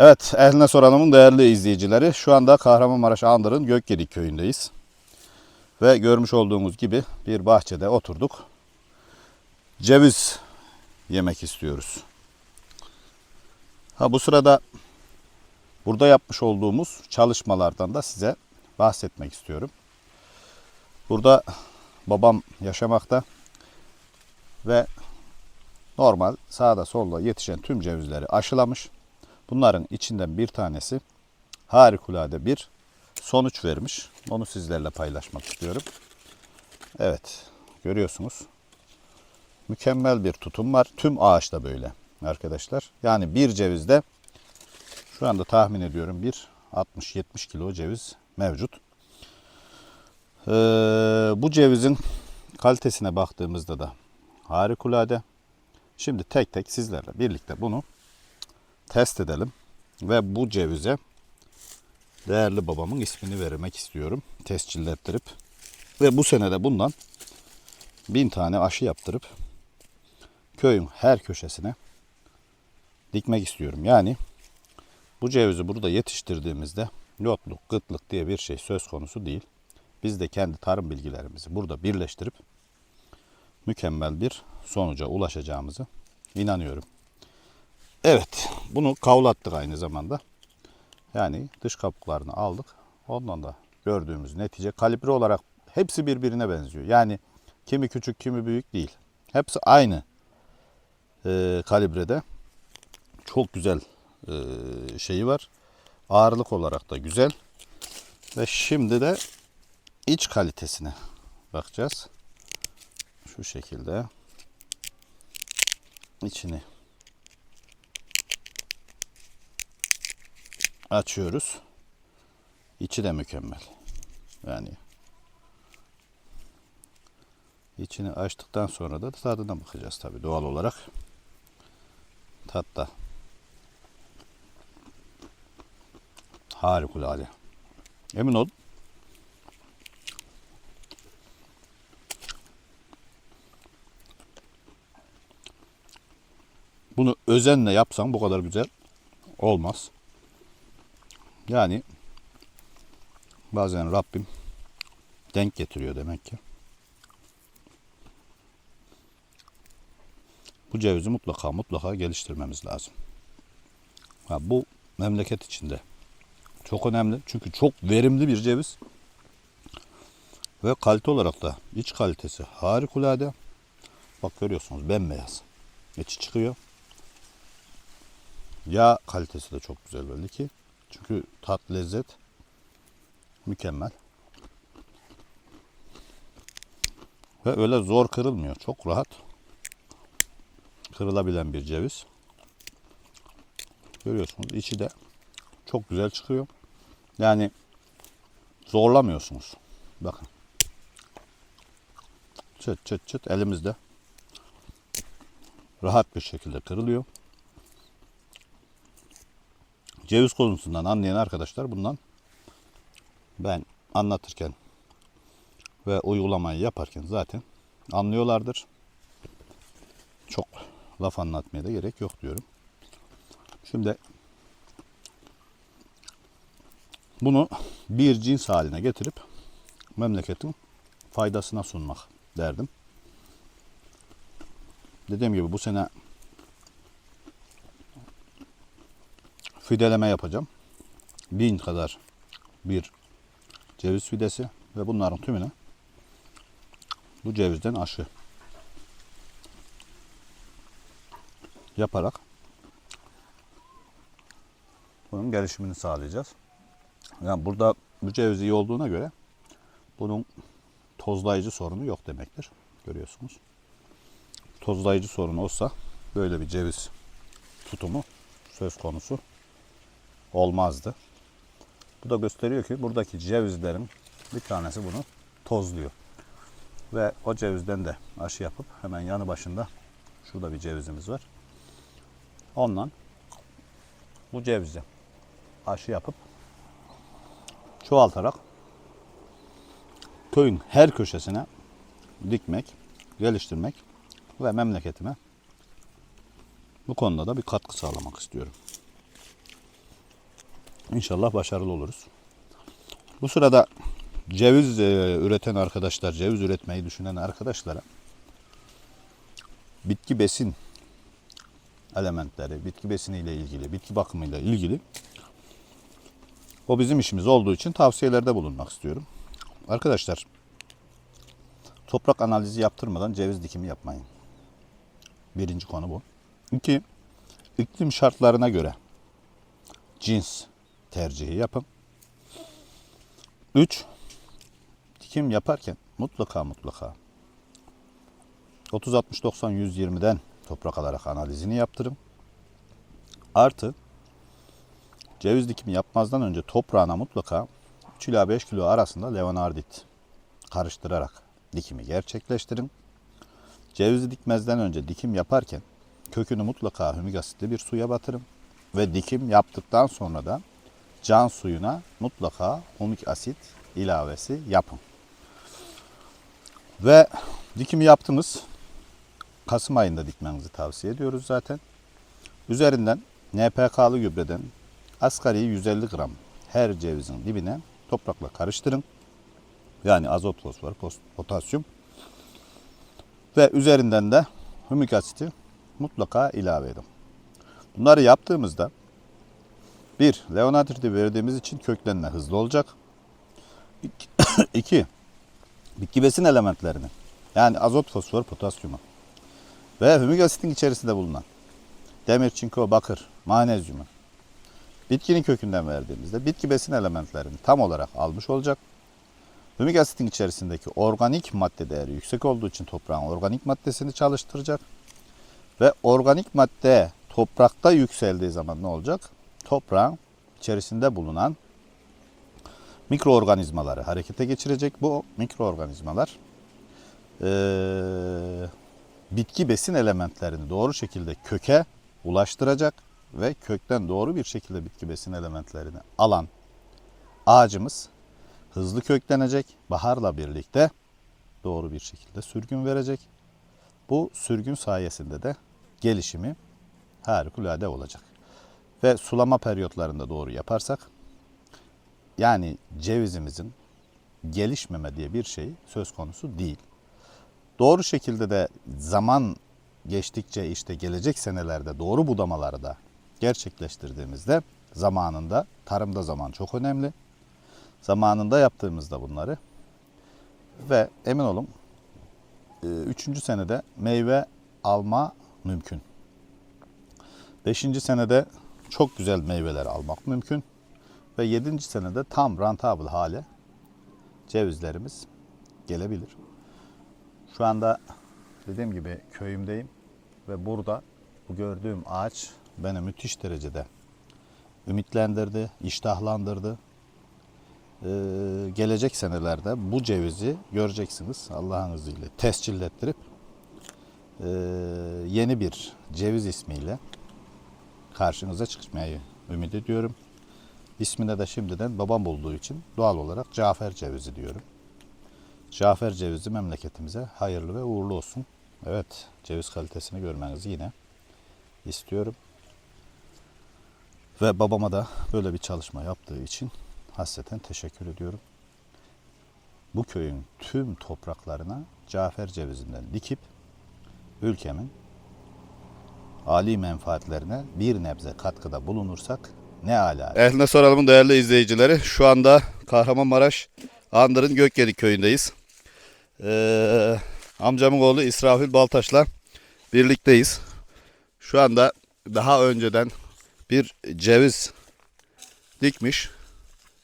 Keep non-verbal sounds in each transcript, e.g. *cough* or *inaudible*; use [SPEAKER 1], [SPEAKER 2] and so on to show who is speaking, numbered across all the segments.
[SPEAKER 1] Evet, ehline soralımın değerli izleyicileri. Şu anda Kahramanmaraş Andır'ın Gökgedik köyündeyiz. Ve görmüş olduğunuz gibi bir bahçede oturduk. Ceviz yemek istiyoruz. Ha bu sırada burada yapmış olduğumuz çalışmalardan da size bahsetmek istiyorum. Burada babam yaşamakta ve normal sağda solda yetişen tüm cevizleri aşılamış. Bunların içinden bir tanesi harikulade bir sonuç vermiş. Onu sizlerle paylaşmak istiyorum. Evet, görüyorsunuz. Mükemmel bir tutum var. Tüm ağaçta böyle arkadaşlar. Yani bir cevizde şu anda tahmin ediyorum bir 60-70 kilo ceviz mevcut. Ee, bu cevizin kalitesine baktığımızda da harikulade. Şimdi tek tek sizlerle birlikte bunu test edelim. Ve bu cevize değerli babamın ismini vermek istiyorum. Tescillettirip. Ve bu senede bundan bin tane aşı yaptırıp köyün her köşesine dikmek istiyorum. Yani bu cevizi burada yetiştirdiğimizde yokluk, gıtlık diye bir şey söz konusu değil. Biz de kendi tarım bilgilerimizi burada birleştirip mükemmel bir sonuca ulaşacağımızı inanıyorum. Evet, bunu kavlattık aynı zamanda. Yani dış kabuklarını aldık. Ondan da gördüğümüz netice kalibre olarak hepsi birbirine benziyor. Yani kimi küçük, kimi büyük değil. Hepsi aynı e, kalibrede. Çok güzel e, şeyi var. Ağırlık olarak da güzel. Ve şimdi de iç kalitesine bakacağız. Şu şekilde içini açıyoruz. İçi de mükemmel. Yani içini açtıktan sonra da tadına bakacağız tabii doğal olarak. Tat da harikulade. Emin ol. Bunu özenle yapsan bu kadar güzel olmaz. Yani bazen Rabbim denk getiriyor demek ki. Bu cevizi mutlaka mutlaka geliştirmemiz lazım. Ha, bu memleket içinde çok önemli. Çünkü çok verimli bir ceviz. Ve kalite olarak da iç kalitesi harikulade. Bak görüyorsunuz bembeyaz. İçi çıkıyor. Yağ kalitesi de çok güzel belli ki. Çünkü tat, lezzet mükemmel. Ve öyle zor kırılmıyor. Çok rahat kırılabilen bir ceviz. Görüyorsunuz içi de çok güzel çıkıyor. Yani zorlamıyorsunuz. Bakın. Çıt çıt çıt elimizde rahat bir şekilde kırılıyor. Ceviz konusundan anlayan arkadaşlar bundan ben anlatırken ve uygulamayı yaparken zaten anlıyorlardır. Çok laf anlatmaya da gerek yok diyorum. Şimdi bunu bir cins haline getirip memleketin faydasına sunmak derdim. Dediğim gibi bu sene fideleme yapacağım. Bin kadar bir ceviz fidesi ve bunların tümüne bu cevizden aşı yaparak bunun gelişimini sağlayacağız. Yani burada bu ceviz iyi olduğuna göre bunun tozlayıcı sorunu yok demektir. Görüyorsunuz. Tozlayıcı sorunu olsa böyle bir ceviz tutumu söz konusu olmazdı. Bu da gösteriyor ki buradaki cevizlerin bir tanesi bunu tozluyor. Ve o cevizden de aşı yapıp hemen yanı başında şurada bir cevizimiz var. Ondan bu cevizi aşı yapıp çoğaltarak köyün her köşesine dikmek, geliştirmek ve memleketime bu konuda da bir katkı sağlamak istiyorum. İnşallah başarılı oluruz. Bu sırada ceviz e, üreten arkadaşlar, ceviz üretmeyi düşünen arkadaşlara bitki besin elementleri, bitki besiniyle ilgili, bitki bakımıyla ilgili o bizim işimiz olduğu için tavsiyelerde bulunmak istiyorum. Arkadaşlar toprak analizi yaptırmadan ceviz dikimi yapmayın. Birinci konu bu. İki, iklim şartlarına göre cins tercihi yapın. Üç, dikim yaparken mutlaka mutlaka 30 60 90 120'den toprak alarak analizini yaptırın. Artı ceviz dikimi yapmazdan önce toprağına mutlaka 3 ila 5 kilo arasında leonardit karıştırarak dikimi gerçekleştirin. Cevizi dikmezden önce dikim yaparken kökünü mutlaka hümik asitli bir suya batırın ve dikim yaptıktan sonra da can suyuna mutlaka hümik asit ilavesi yapın. Ve dikimi yaptınız. Kasım ayında dikmenizi tavsiye ediyoruz zaten. Üzerinden NPK'lı gübreden asgari 150 gram her cevizin dibine toprakla karıştırın. Yani azot, fosfor, potasyum. Ve üzerinden de hümik asiti mutlaka ilave edin. Bunları yaptığımızda bir, leonatriti verdiğimiz için köklenme hızlı olacak. İki, *coughs* iki, bitki besin elementlerini yani azot, fosfor, potasyumu ve hümik asitin içerisinde bulunan demir, çinko, bakır, magnezyumu bitkinin kökünden verdiğimizde bitki besin elementlerini tam olarak almış olacak. Hümik asitin içerisindeki organik madde değeri yüksek olduğu için toprağın organik maddesini çalıştıracak. Ve organik madde toprakta yükseldiği zaman ne olacak? Toprağın içerisinde bulunan mikroorganizmaları harekete geçirecek. Bu mikroorganizmalar eee, bitki besin elementlerini doğru şekilde köke ulaştıracak ve kökten doğru bir şekilde bitki besin elementlerini alan ağacımız hızlı köklenecek. Baharla birlikte doğru bir şekilde sürgün verecek. Bu sürgün sayesinde de gelişimi harikulade olacak. Ve sulama periyotlarında doğru yaparsak yani cevizimizin gelişmeme diye bir şey söz konusu değil. Doğru şekilde de zaman geçtikçe işte gelecek senelerde doğru budamaları da gerçekleştirdiğimizde zamanında tarımda zaman çok önemli. Zamanında yaptığımızda bunları ve emin olun 3. senede meyve alma mümkün. 5. senede çok güzel meyveler almak mümkün. Ve 7. senede tam rentable hale cevizlerimiz gelebilir. Şu anda dediğim gibi köyümdeyim ve burada bu gördüğüm ağaç beni müthiş derecede ümitlendirdi, iştahlandırdı. Ee, gelecek senelerde bu cevizi göreceksiniz Allah'ın izniyle tescillettirip ee, yeni bir ceviz ismiyle karşınıza çıkmayı ümit ediyorum. İsmine de şimdiden babam olduğu için doğal olarak Cafer cevizi diyorum. Cafer cevizi memleketimize hayırlı ve uğurlu olsun. Evet, ceviz kalitesini görmenizi yine istiyorum. Ve babama da böyle bir çalışma yaptığı için hasreten teşekkür ediyorum. Bu köyün tüm topraklarına Cafer cevizinden dikip ülkemin Ali menfaatlerine bir nebze katkıda bulunursak ne ala. Ehline soralım değerli izleyicileri. Şu anda Kahramanmaraş Andır'ın Gökgedik köyündeyiz. Ee, amcamın oğlu İsrafil Baltaş'la birlikteyiz. Şu anda daha önceden bir ceviz dikmiş.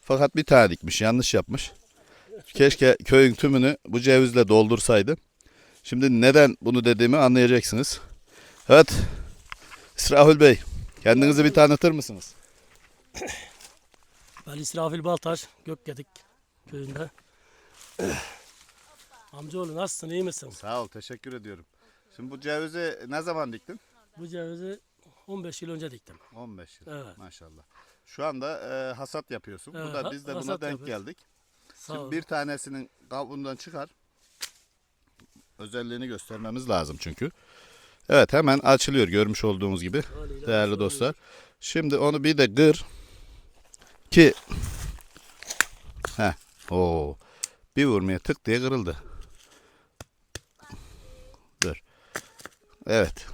[SPEAKER 1] Fakat bir tane dikmiş. Yanlış yapmış. Keşke köyün tümünü bu cevizle doldursaydı. Şimdi neden bunu dediğimi anlayacaksınız. Evet. İsrafil Bey, kendinizi bir tanıtır mısınız? *coughs*
[SPEAKER 2] Ben İsrafil Baltaş, Gökgedik köyünde. *coughs* Amcaoğlu nasılsın, iyi misin?
[SPEAKER 1] Sağ ol, teşekkür ediyorum. Şimdi bu cevizi ne zaman diktin?
[SPEAKER 2] Bu cevizi 15 yıl önce diktim.
[SPEAKER 1] 15 yıl.
[SPEAKER 2] Evet.
[SPEAKER 1] Maşallah. Şu anda e, hasat yapıyorsun.
[SPEAKER 2] Evet,
[SPEAKER 1] Burada
[SPEAKER 2] ha-
[SPEAKER 1] biz de buna denk
[SPEAKER 2] yapıyoruz.
[SPEAKER 1] geldik.
[SPEAKER 2] Sağ
[SPEAKER 1] Şimdi
[SPEAKER 2] ol.
[SPEAKER 1] bir tanesinin kabuğundan çıkar. Özelliğini göstermemiz lazım çünkü. Evet hemen açılıyor görmüş olduğumuz gibi değerli dostlar. Şimdi onu bir de gır. Ki Heh. Oo. Bir vurmaya tık diye kırıldı. Dur. Evet.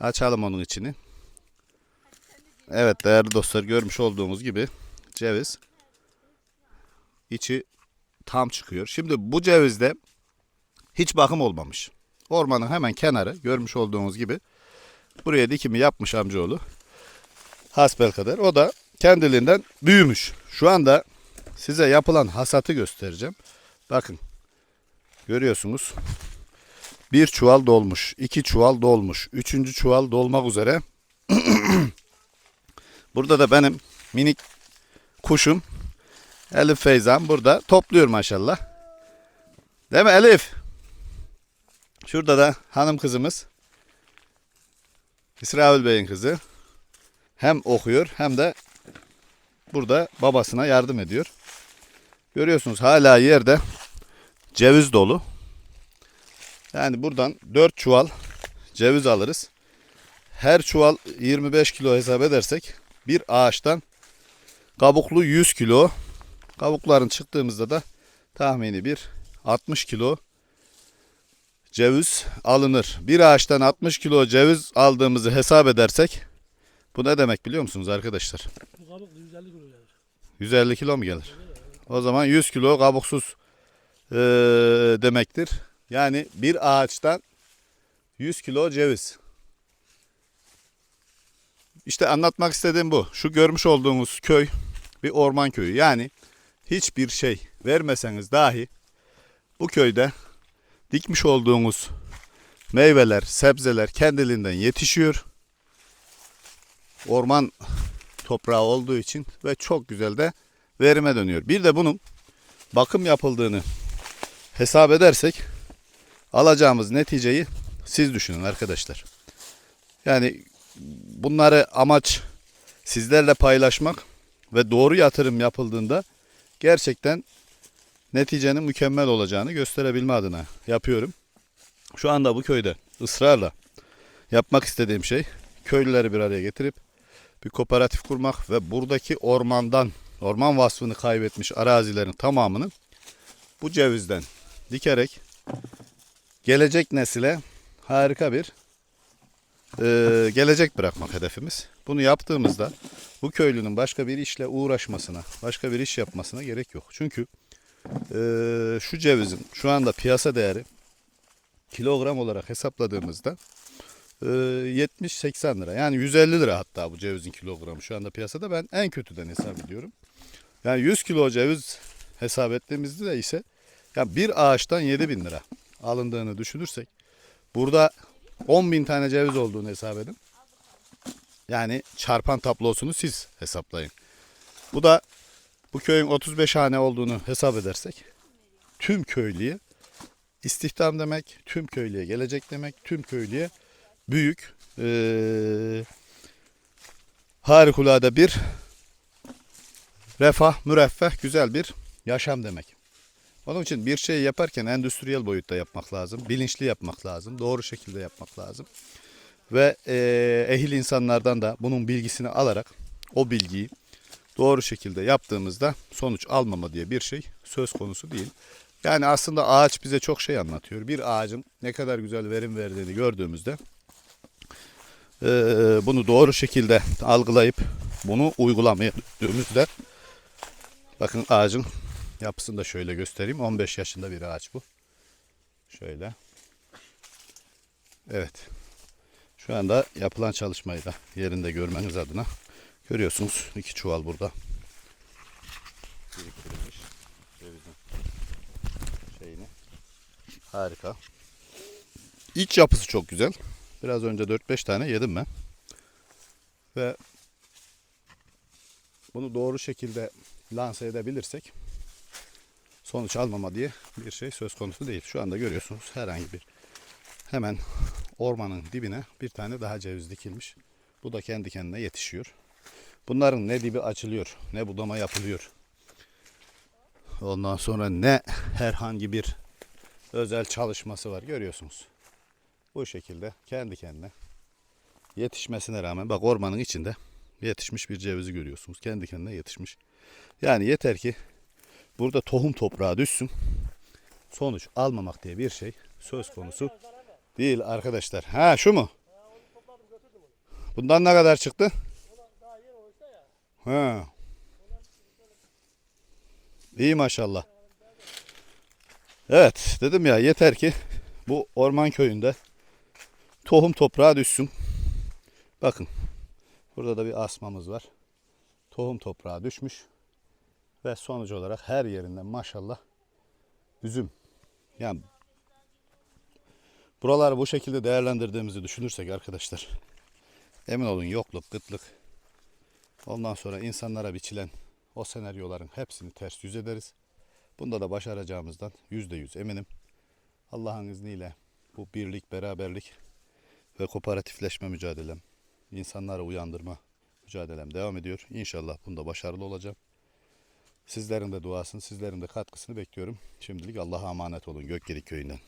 [SPEAKER 1] Açalım onun içini. Evet değerli dostlar görmüş olduğumuz gibi ceviz içi tam çıkıyor. Şimdi bu cevizde hiç bakım olmamış. Ormanın hemen kenarı görmüş olduğunuz gibi buraya dikimi yapmış amcaoğlu. Hasbel kadar. O da kendiliğinden büyümüş. Şu anda size yapılan hasatı göstereceğim. Bakın. Görüyorsunuz. Bir çuval dolmuş. iki çuval dolmuş. Üçüncü çuval dolmak üzere. *clears throat* Burada da benim minik kuşum Elif Feyzan burada topluyor maşallah. Değil mi Elif? Şurada da hanım kızımız. İsrail Bey'in kızı. Hem okuyor hem de burada babasına yardım ediyor. Görüyorsunuz hala yerde ceviz dolu. Yani buradan 4 çuval ceviz alırız. Her çuval 25 kilo hesap edersek bir ağaçtan kabuklu 100 kilo. Kabukların çıktığımızda da tahmini bir 60 kilo ceviz alınır. Bir ağaçtan 60 kilo ceviz aldığımızı hesap edersek bu ne demek biliyor musunuz arkadaşlar?
[SPEAKER 2] Bu kabuk 150 kilo gelir.
[SPEAKER 1] 150 kilo mu gelir? O zaman 100 kilo kabuksuz eee, demektir. Yani bir ağaçtan 100 kilo ceviz. İşte anlatmak istediğim bu. Şu görmüş olduğunuz köy bir orman köyü. Yani hiçbir şey vermeseniz dahi bu köyde dikmiş olduğunuz meyveler, sebzeler kendiliğinden yetişiyor. Orman toprağı olduğu için ve çok güzel de verime dönüyor. Bir de bunun bakım yapıldığını hesap edersek alacağımız neticeyi siz düşünün arkadaşlar. Yani bunları amaç sizlerle paylaşmak ve doğru yatırım yapıldığında gerçekten neticenin mükemmel olacağını gösterebilme adına yapıyorum. Şu anda bu köyde ısrarla yapmak istediğim şey köylüleri bir araya getirip bir kooperatif kurmak ve buradaki ormandan, orman vasfını kaybetmiş arazilerin tamamını bu cevizden dikerek gelecek nesile harika bir e, gelecek bırakmak hedefimiz. Bunu yaptığımızda bu köylünün başka bir işle uğraşmasına, başka bir iş yapmasına gerek yok. Çünkü e, şu cevizin şu anda piyasa değeri kilogram olarak hesapladığımızda e, 70-80 lira. Yani 150 lira hatta bu cevizin kilogramı şu anda piyasada. Ben en kötüden hesap ediyorum. Yani 100 kilo ceviz hesap ettiğimizde de ise yani bir ağaçtan 7 bin lira alındığını düşünürsek burada 10 bin tane ceviz olduğunu hesap edin. Yani çarpan tablosunu siz hesaplayın. Bu da bu köyün 35 hane olduğunu hesap edersek tüm köylüye istihdam demek, tüm köylüye gelecek demek, tüm köylüye büyük eee harikulade bir refah, müreffeh, güzel bir yaşam demek. Onun için bir şeyi yaparken endüstriyel boyutta yapmak lazım, bilinçli yapmak lazım, doğru şekilde yapmak lazım. Ve eee, ehil insanlardan da bunun bilgisini alarak o bilgiyi doğru şekilde yaptığımızda sonuç almama diye bir şey söz konusu değil. Yani aslında ağaç bize çok şey anlatıyor. Bir ağacın ne kadar güzel verim verdiğini gördüğümüzde bunu doğru şekilde algılayıp bunu uygulamaya döktüğümüzde bakın ağacın yapısını da şöyle göstereyim. 15 yaşında bir ağaç bu. Şöyle. Evet. Şu anda yapılan çalışmayı da yerinde görmeniz adına görüyorsunuz. iki çuval burada. Biriktirilmiş cevizin şeyini. Harika. İç yapısı çok güzel. Biraz önce 4-5 tane yedim ben. Ve bunu doğru şekilde lanse edebilirsek sonuç almama diye bir şey söz konusu değil. Şu anda görüyorsunuz herhangi bir hemen ormanın dibine bir tane daha ceviz dikilmiş. Bu da kendi kendine yetişiyor. Bunların ne dibi açılıyor, ne budama yapılıyor. Ondan sonra ne herhangi bir özel çalışması var görüyorsunuz. Bu şekilde kendi kendine yetişmesine rağmen bak ormanın içinde yetişmiş bir cevizi görüyorsunuz. Kendi kendine yetişmiş. Yani yeter ki burada tohum toprağa düşsün. Sonuç almamak diye bir şey söz konusu değil arkadaşlar. Ha şu mu? Bundan ne kadar çıktı? Ha. İyi maşallah. Evet dedim ya yeter ki bu orman köyünde tohum toprağa düşsün. Bakın burada da bir asmamız var. Tohum toprağa düşmüş. Ve sonuç olarak her yerinden maşallah üzüm. Yani buraları bu şekilde değerlendirdiğimizi düşünürsek arkadaşlar emin olun yokluk, kıtlık ondan sonra insanlara biçilen o senaryoların hepsini ters yüz ederiz. Bunda da başaracağımızdan yüzde yüz eminim. Allah'ın izniyle bu birlik, beraberlik ve kooperatifleşme mücadelem, insanları uyandırma mücadelem devam ediyor. İnşallah bunda başarılı olacağım. Sizlerin de duasını, sizlerin de katkısını bekliyorum. Şimdilik Allah'a emanet olun Gökgedik köyünden.